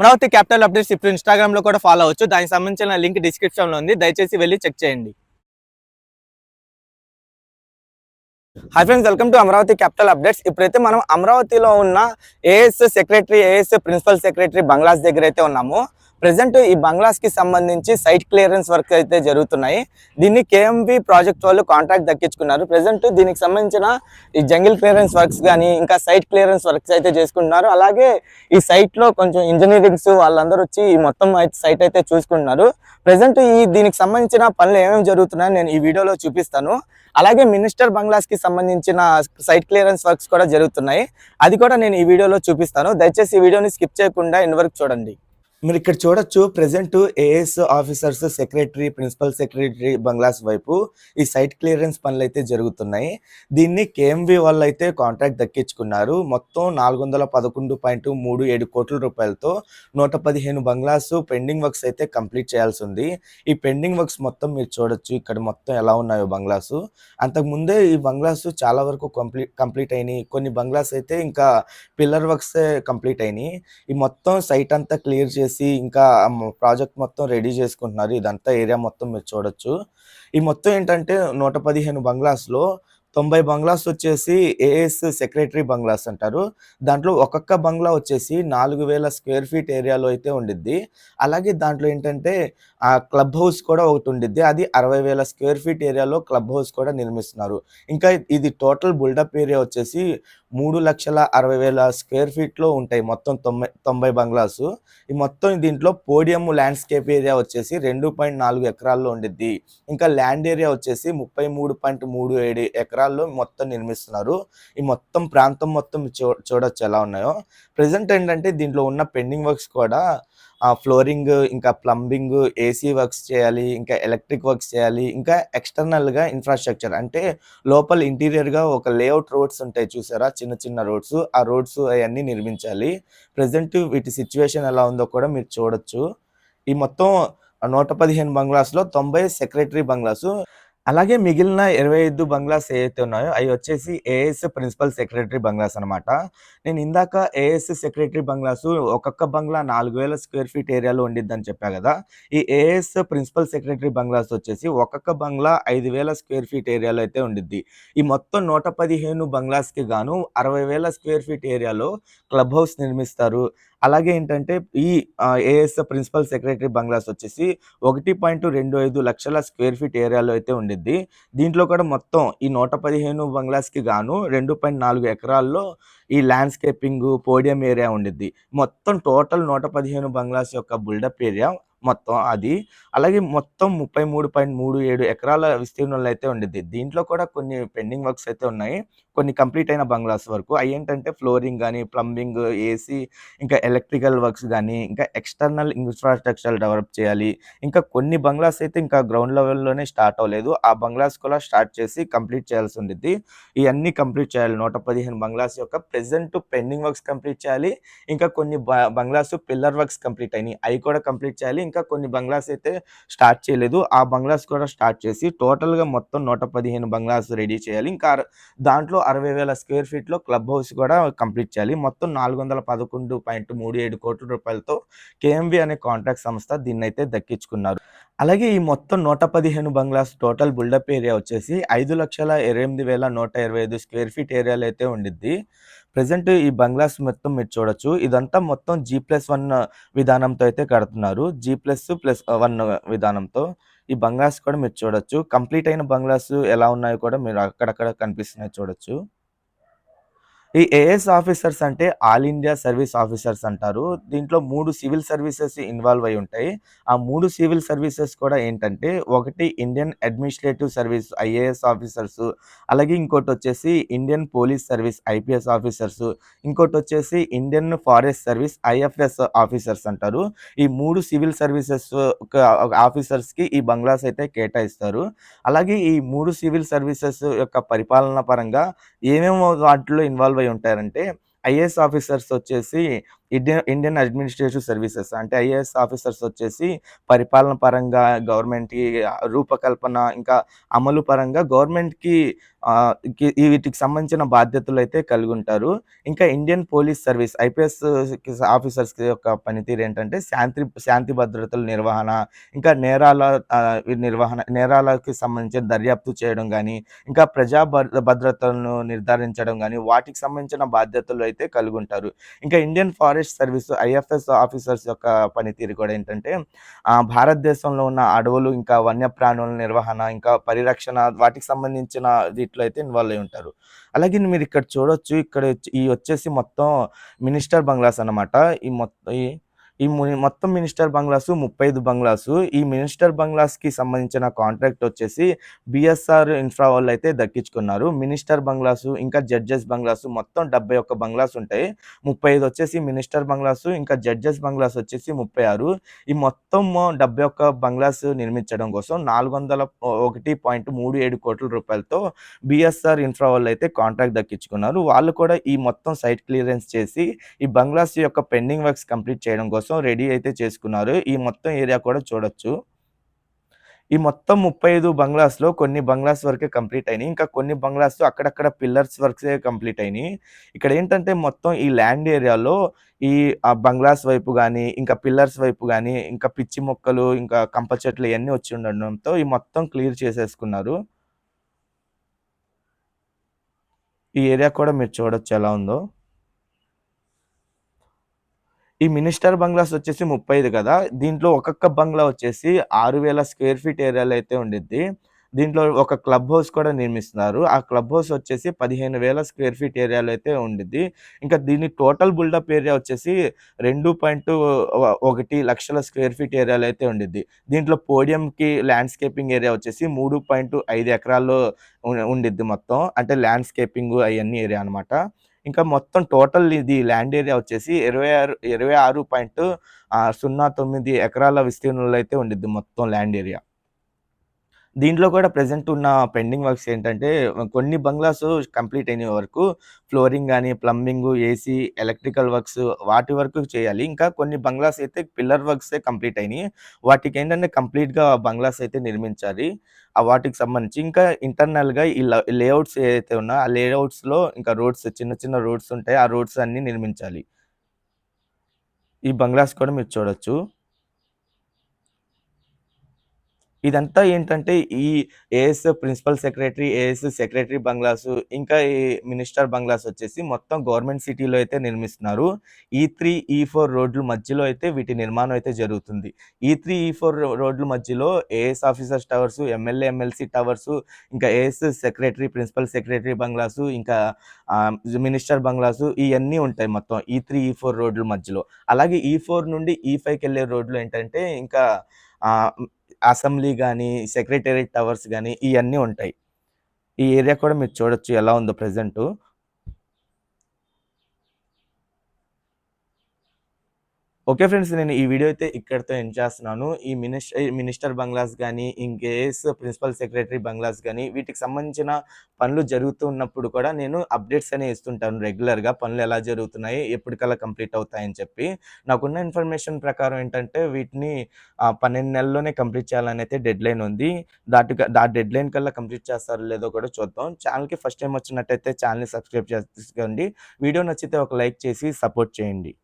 Amaravati capital updates ఇప్పుడు ఇన్స్టాగ్రామ్లో కూడా ఫాలో అవ్వచ్చు. దానికి సంబంధించిన లింక్ డిస్క్రిప్షన్లో ఉంది. దయచేసి వెళ్ళి చెక్ చేయండి. Hi friends welcome to Amaravati capital updates. ఇప్పుడైతే మనం అమరావతిలో ఉన్న AS secretary AS principal secretary bungalows దగ్గర అయితే ఉన్నాము. ప్రజెంట్ ఈ బంగ్లాస్కి సంబంధించి సైట్ క్లియరెన్స్ వర్క్ అయితే జరుగుతున్నాయి. దీన్ని కేఎంవి ప్రాజెక్ట్ వాళ్ళు కాంట్రాక్ట్ దక్కించుకున్నారు. ప్రజెంట్ దీనికి సంబంధించిన ఈ జంగిల్ క్లియరెన్స్ వర్క్స్ కానీ ఇంకా సైట్ క్లియరెన్స్ వర్క్స్ అయితే చేసుకుంటున్నారు. అలాగే ఈ సైట్లో కొంచెం ఇంజనీరింగ్స్ వాళ్ళందరూ వచ్చి ఈ మొత్తం సైట్ అయితే చూసుకుంటున్నారు. ప్రజెంట్ ఈ దీనికి సంబంధించిన పనులు ఏమేమి జరుగుతున్నాయో నేను ఈ వీడియోలో చూపిస్తాను. అలాగే మినిస్టర్ బంగ్లాస్కి సంబంధించిన సైట్ క్లియరెన్స్ వర్క్స్ కూడా జరుగుతున్నాయి. అది కూడా నేను ఈ వీడియోలో చూపిస్తాను. దయచేసి ఈ వీడియోని స్కిప్ చేయకుండా ఇన్ వరకు చూడండి. మీరు ఇక్కడ చూడొచ్చు present AS officers secretary principal secretary bungalows వైపు ఈ సైట్ క్లియరెన్స్ పనులు అయితే జరుగుతున్నాయి. దీన్ని కేఎంవి వాళ్ళు అయితే కాంట్రాక్ట్ దక్కించుకున్నారు. మొత్తం నాలుగు వందల పదకొండు పాయింట్ మూడు ఏడు కోట్ల రూపాయలతో నూట పదిహేను బంగ్లాస్ పెండింగ్ వర్క్స్ అయితే కంప్లీట్ చేయాల్సి ఉంది. ఈ పెండింగ్ వర్క్స్ మొత్తం మీరు చూడొచ్చు ఇక్కడ మొత్తం ఎలా ఉన్నాయో బంగ్లాస్. అంతకుముందే ఈ బంగ్లాస్ చాలా వరకు కంప్లీట్ కంప్లీట్ అయినాయి. కొన్ని బంగ్లాస్ అయితే ఇంకా పిల్లర్ వర్క్స్ కంప్లీట్ అయినాయి. ఈ మొత్తం సైట్ అంతా క్లియర్ చేసి ఇంకా ప్రాజెక్ట్ మొత్తం రెడీ చేసుకుంటున్నారు. ఇదంతా ఏరియా మొత్తం మీరు చూడొచ్చు. ఈ మొత్తం ఏంటంటే నూట పదిహేను బంగ్లాస్లో తొంభై బంగ్లాస్ వచ్చేసి ఏఎస్ సెక్రటరీ బంగ్లాస్ అంటారు. దాంట్లో ఒక్కొక్క బంగ్లా వచ్చేసి నాలుగు వేల స్క్వేర్ ఫీట్ ఏరియాలో అయితే ఉండిద్ది. అలాగే దాంట్లో ఏంటంటే ఆ క్లబ్ హౌస్ కూడా ఒకటి ఉండిద్ది. అది అరవై వేల స్క్వేర్ ఫీట్ ఏరియాలో క్లబ్ హౌస్ కూడా నిర్మిస్తున్నారు. ఇంకా ఇది టోటల్ బిల్డప్ ఏరియా వచ్చేసి మూడు లక్షల అరవై వేల స్క్వేర్ ఫీట్లో ఉంటాయి మొత్తం తొంభై తొంభై బంగ్లాస్. ఈ మొత్తం దీంట్లో పోడియం ల్యాండ్స్కేప్ ఏరియా వచ్చేసి రెండు పాయింట్ నాలుగు ఎకరాల్లో ఉండిద్ది. ఇంకా ల్యాండ్ ఏరియా వచ్చేసి ముప్పై మూడు పాయింట్ మూడు ఏడు ఎకరాల్లో మొత్తం నిర్మిస్తున్నారు. ఈ మొత్తం ప్రాంతం మొత్తం చూ చూడొచ్చు ఎలా ఉన్నాయో. ప్రజెంట్ ఏంటంటే దీంట్లో ఉన్న పెండింగ్ వర్క్స్ కూడా ఆ ఫ్లోరింగ్ ఇంకా ప్లంబింగ్ ఏసీ వర్క్స్ చేయాలి ఇంకా ఎలక్ట్రిక్ వర్క్స్ చేయాలి ఇంకా ఎక్స్టర్నల్గా ఇన్ఫ్రాస్ట్రక్చర్. అంటే లోపల ఇంటీరియర్గా ఒక లేఅవుట్ రోడ్స్ ఉంటాయి చూసారా? చిన్న చిన్న రోడ్స్. ఆ రోడ్స్ అవన్నీ నిర్మించాలి. ప్రజెంట్ వీటి సిచ్యువేషన్ ఎలా ఉందో కూడా మీరు చూడొచ్చు. ఈ మొత్తం నూట పదిహేను బంగ్లాస్లో తొంభై సెక్రటరీ బంగ్లాసు. అలాగే మిగిలిన ఇరవై ఐదు బంగ్లాస్ ఏవైతే ఉన్నాయో అవి వచ్చేసి ఏఎస్ ప్రిన్సిపల్ సెక్రటరీ బంగ్లాస్ అనమాట నేను ఇందాక ఏఎస్ సెక్రటరీ బంగ్లాస్ ఒక్కొక్క బంగ్లా నాలుగు వేల స్క్వేర్ ఫీట్ ఏరియాలో ఉండిద్దని చెప్పా కదా ఈ ఏఎస్ ప్రిన్సిపల్ సెక్రటరీ బంగ్లాస్ వచ్చేసి ఒక్కొక్క బంగ్లా ఐదు వేల స్క్వేర్ ఫీట్ ఏరియాలో అయితే ఉండిద్ది. ఈ మొత్తం నూట పదిహేను బంగ్లాస్కి గాను అరవై వేల స్క్వేర్ ఫీట్ ఏరియాలో క్లబ్ హౌస్ నిర్మిస్తారు. అలాగే ఏంటంటే ఈ ఏఎస్ ప్రిన్సిపల్ సెక్రటరీ బంగ్లాస్ వచ్చేసి ఒకటి పాయింట్ రెండు ఐదు లక్షల స్క్వేర్ ఫీట్ ఏరియాలో అయితే ఉండిద్ది. దీంట్లో కూడా మొత్తం ఈ నూట పదిహేను బంగ్లాస్కి గాను రెండు పాయింట్ నాలుగు ఎకరాల్లో ఈ ల్యాండ్స్కేపింగ్ పోడియం ఏరియా ఉండిద్ది. మొత్తం టోటల్ నూట పదిహేను బంగ్లాస్ యొక్క బిల్డప్ ఏరియా మొత్తం అది. అలాగే మొత్తం ముప్పై మూడు పాయింట్ మూడు ఏడు ఎకరాల విస్తీర్ణంలో అయితే ఉండిద్ది. దీంట్లో కూడా కొన్ని పెండింగ్ వర్క్స్ అయితే ఉన్నాయి. కొన్ని కంప్లీట్ అయిన బంగ్లాస్ వరకు. అవి ఏంటంటే ఫ్లోరింగ్ కానీ ప్లంబింగ్ ఏసీ ఇంకా ఎలక్ట్రికల్ వర్క్స్ కానీ ఇంకా ఎక్స్టర్నల్ ఇన్ఫ్రాస్ట్రక్చర్ డెవలప్ చేయాలి. ఇంకా కొన్ని బంగ్లాస్ అయితే ఇంకా గ్రౌండ్ లెవెల్లోనే స్టార్ట్ అవ్వలేదు. ఆ బంగ్లాస్ కూడా స్టార్ట్ చేసి కంప్లీట్ చేయాల్సి ఉండిద్ది. ఇవన్నీ కంప్లీట్ చేయాలి. నూట పదిహేను బంగ్లాస్ యొక్క ప్రెసెంట్ పెండింగ్ వర్క్స్ కంప్లీట్ చేయాలి. ఇంకా కొన్ని బంగ్లాస్ పిల్లర్ వర్క్స్ కంప్లీట్ అయినాయి. అవి కూడా కంప్లీట్ చేయాలి. ఇంకా కొన్ని బంగ్లాస్ అయితే స్టార్ట్ చేయలేదు. ఆ బంగ్లాస్ కూడా స్టార్ట్ చేసి టోటల్గా మొత్తం నూట పదిహేను బంగ్లాస్ రెడీ చేయాలి. ఇంకా దాంట్లో అరవై వేల స్క్వేర్ ఫీట్లో క్లబ్ హౌస్ కూడా కంప్లీట్ చేయాలి. మొత్తం నాలుగు వందల పదకొండు పాయింట్ మూడు ఏడు కోట్ల రూపాయలతో కేఎంవి అనే కాంట్రాక్ట్ సంస్థ దీన్ని అయితే దక్కించుకున్నారు. అలాగే ఈ మొత్తం నూట పదిహేను బంగ్లాస్ టోటల్ బిల్డప్ ఏరియా వచ్చేసి ఐదు లక్షల ఎనిమిది వేల నూట ఇరవై ఐదు స్క్వేర్ ఫీట్ ఏరియాలో అయితే ఉండిద్ది. ప్రజెంట్ ఈ బంగ్లాస్ మొత్తం మీరు చూడొచ్చు. ఇదంతా మొత్తం జీ ప్లస్ వన్ విధానంతో అయితే కడుతున్నారు. జీ ప్లస్ ప్లస్ వన్ విధానంతో. ఈ బంగ్లాస్ కూడా మీరు చూడొచ్చు. కంప్లీట్ అయిన బంగ్లాస్ ఎలా ఉన్నాయో కూడా మీరు అక్కడక్కడ కనిపిస్తున్నాయి చూడొచ్చు. ఈ ఏఎస్ ఆఫీసర్స్ అంటే ఆల్ ఇండియా సర్వీస్ ఆఫీసర్స్ అంటారు. దీంట్లో మూడు సివిల్ సర్వీసెస్ ఇన్వాల్వ్ అయి ఉంటాయి. ఆ మూడు సివిల్ సర్వీసెస్ కూడా ఏంటంటే ఒకటి Indian administrative service IAS officers అలాగే ఇంకోటి వచ్చేసి Indian police service IPS officers ఇంకోటి వచ్చేసి Indian forest service IFS officers అంటారు. ఈ మూడు సివిల్ సర్వీసెస్ ఆఫీసర్స్కి ఈ బంగ్లాస్ అయితే కేటాయిస్తారు. అలాగే ఈ మూడు సివిల్ సర్వీసెస్ యొక్క పరిపాలన పరంగా ఏమేమో వాటిలో ఇన్వాల్వ్ ఉంటారంటే ఐఏఎస్ ఆఫీసర్స్ వచ్చేసి ఇండియన్ ఇండియన్ అడ్మినిస్ట్రేటివ్ సర్వీసెస్ అంటే ఐఏఎస్ ఆఫీసర్స్ వచ్చేసి పరిపాలన పరంగా గవర్నమెంట్కి రూపకల్పన ఇంకా అమలు పరంగా గవర్నమెంట్కి వీటికి సంబంధించిన బాధ్యతలు అయితే కలిగి ఉంటారు ఇంకా Indian police service IPS officers యొక్క పనితీరు ఏంటంటే శాంతి శాంతి భద్రతల నిర్వహణ ఇంకా నేరాల నిర్వహణ నేరాలకి సంబంధించిన దర్యాప్తు చేయడం కానీ ఇంకా ప్రజా భద్రతలను నిర్ధారించడం కానీ వాటికి సంబంధించిన బాధ్యతలు అయితే కలిగి ఉంటారు ఇంకా Indian forest service IFS officers యొక్క పనితీరు కూడా ఏంటంటే భారతదేశంలో ఉన్న అడవులు ఇంకా వన్యప్రాణుల నిర్వహణ ఇంకా పరిరక్షణ వాటికి సంబంధించిన వీటిలో అయితే ఇన్వాల్వ్ అయి ఉంటారు. అలాగే మీరు ఇక్కడ చూడొచ్చు ఇక్కడ ఈ వచ్చేసి మొత్తం మినిస్టర్ బంగ్లాస్ అనమాట ఈ మొత్తం ఈ మొత్తం మినిస్టర్ బంగ్లాస్ ముప్పై ఐదు బంగ్లాసు. ఈ మినిస్టర్ బంగ్లాస్కి సంబంధించిన కాంట్రాక్ట్ వచ్చేసి బిఎస్ఆర్ ఇన్ఫ్రా వాళ్ళు అయితే దక్కించుకున్నారు. మినిస్టర్ బంగ్లాసు ఇంకా జడ్జెస్ బంగ్లాసు మొత్తం డెబ్బై ఒక్క బంగ్లాస్ ఉంటాయి. ముప్పై ఐదు వచ్చేసి మినిస్టర్ బంగ్లాసు ఇంకా జడ్జెస్ బంగ్లాస్ వచ్చేసి ముప్పై ఆరు. ఈ మొత్తం డెబ్బై ఒక్క బంగ్లాస్ నిర్మించడం కోసం నాలుగు వందల ఒకటి పాయింట్ మూడు ఏడు కోట్ల రూపాయలతో బిఎస్ఆర్ ఇన్ఫ్రా వాళ్ళు అయితే కాంట్రాక్ట్ దక్కించుకున్నారు. వాళ్ళు కూడా ఈ మొత్తం సైట్ క్లియరెన్స్ చేసి ఈ బంగ్లాస్ యొక్క పెండింగ్ వర్క్స్ కంప్లీట్ చేయడం కోసం కోసం రెడీ అయితే చేసుకున్నారు. ఈ మొత్తం ఏరియా కూడా చూడొచ్చు. ఈ మొత్తం ముప్పై ఐదు బంగ్లాస్లో కొన్ని బంగ్లాస్ వరకే కంప్లీట్ అయినాయి. ఇంకా కొన్ని బంగ్లాస్ అక్కడక్కడ పిల్లర్స్ వర్క్సే కంప్లీట్ అయినాయి. ఇక్కడ ఏంటంటే మొత్తం ఈ ల్యాండ్ ఏరియాలో ఈ బంగ్లాస్ వైపు కానీ ఇంకా పిల్లర్స్ వైపు కానీ ఇంకా పిచ్చి మొక్కలు ఇంకా కంప చెట్లు ఇవన్నీ వచ్చి ఉండడంతో ఈ మొత్తం క్లియర్ చేసేసుకున్నారు. ఈ ఏరియా కూడా మీరు చూడొచ్చు ఎలా ఉందో. ఈ మినిస్టర్ బంగ్లాస్ వచ్చేసి ముప్పై ఐదు కదా దీంట్లో ఒక్కొక్క బంగ్లా వచ్చేసి ఆరు వేల స్క్వేర్ ఫీట్ ఏరియాలో అయితే ఉండిద్ది. దీంట్లో ఒక క్లబ్ హౌస్ కూడా నిర్మిస్తున్నారు. ఆ క్లబ్ హౌస్ వచ్చేసి పదిహేను వేల స్క్వేర్ ఫీట్ ఏరియాలో అయితే ఉండిద్ది. ఇంకా దీని టోటల్ బిల్డప్ ఏరియా వచ్చేసి రెండు పాయింట్ ఒకటి లక్షల స్క్వేర్ ఫీట్ ఏరియాలో అయితే ఉండిద్ది. దీంట్లో పోడియంకి ల్యాండ్స్కేపింగ్ ఏరియా వచ్చేసి మూడు పాయింట్ ఐదు ఎకరాల్లో ఉండిద్ది మొత్తం. అంటే ల్యాండ్స్కేపింగ్ అవన్నీ ఏరియా అనమాట ఇంకా మొత్తం టోటల్ ఇది ల్యాండ్ ఏరియా వచ్చేసి ఇరవై ఆరు ఇరవై ఆరు పాయింట్ సున్నా తొమ్మిది ఎకరాల విస్తీర్ణంలో అయితే ఉండిద్ది మొత్తం ల్యాండ్ ఏరియా. దీంట్లో కూడా ప్రజెంట్ ఉన్న పెండింగ్ వర్క్స్ ఏంటంటే కొన్ని బంగ్లాస్ కంప్లీట్ అయిన వరకు. ఫ్లోరింగ్ కానీ ప్లంబింగ్ ఏసీ ఎలక్ట్రికల్ వర్క్స్ వాటి వరకు చేయాలి. ఇంకా కొన్ని బంగ్లాస్ అయితే పిల్లర్ వర్క్స్ కంప్లీట్ అయినాయి. వాటికి ఏంటంటే కంప్లీట్గా బంగ్లాస్ అయితే నిర్మించాలి. ఆ వాటికి సంబంధించి ఇంకా ఇంటర్నల్గా ఈ లేఅవుట్స్ ఏదైతే ఉన్నా ఆ లేఅవుట్స్లో ఇంకా రోడ్స్ చిన్న చిన్న రోడ్స్ ఉంటాయి. ఆ రోడ్స్ అన్నీ నిర్మించాలి. ఈ బంగ్లాస్ కూడా మీరు చూడొచ్చు. ఇదంతా ఏంటంటే ఈ AS principal secretary AS secretary bungalows ఇంకా ఈ మినిస్టర్ బంగ్లాస్ వచ్చేసి మొత్తం గవర్నమెంట్ సిటీలో అయితే నిర్మిస్తున్నారు. ఈ త్రీ ఈ ఫోర్ రోడ్ల మధ్యలో అయితే వీటి నిర్మాణం అయితే జరుగుతుంది. ఈ త్రీ ఈ ఫోర్ రోడ్ల మధ్యలో IAS officers towers MLA MLC towers ఇంకా IAS secretary principal secretary bungalows ఇంకా మినిస్టర్ బంగ్లాసు ఇవన్నీ ఉంటాయి మొత్తం ఈ త్రీ ఈ ఫోర్ రోడ్ల మధ్యలో. అలాగే ఈ ఫోర్ నుండి ఈ ఫైవ్కి వెళ్ళే రోడ్లు ఏంటంటే ఇంకా అసెంబ్లీ కానీ సెక్రటేరియట్ టవర్స్ కానీ ఇవన్నీ ఉంటాయి. ఈ ఏరియా కూడా మీరు చూడొచ్చు ఎలా ఉందో ప్రజెంటు. ఓకే ఫ్రెండ్స్ నేను ఈ వీడియో అయితే ఇక్కడితో ఎండ్ చేస్తున్నాను. ఈ మినిస్టర్ మినిస్టర్ బంగ్లాస్ కానీ ఇంకేస్ ప్రిన్సిపల్ సెక్రటరీ బంగ్లాస్ కానీ వీటికి సంబంధించిన పనులు జరుగుతున్నప్పుడు కూడా నేను అప్డేట్స్ అనేవి ఇస్తుంటాను రెగ్యులర్గా. పనులు ఎలా జరుగుతున్నాయి ఎప్పటికల్లా కంప్లీట్ అవుతాయని చెప్పి. నాకున్న ఇన్ఫర్మేషన్ ప్రకారం ఏంటంటే వీటిని పన్నెండు నెలల్లోనే కంప్లీట్ చేయాలని అయితే డెడ్ లైన్ ఉంది. దాటి దా డెడ్ లైన్ కల్లా కంప్లీట్ చేస్తారో లేదో కూడా చూద్దాం. ఛానల్కి ఫస్ట్ టైం వచ్చినట్టయితే ఛానల్ని సబ్స్క్రైబ్ చేసుకోండి వీడియో నచ్చితే ఒక లైక్ చేసి సపోర్ట్ చేయండి.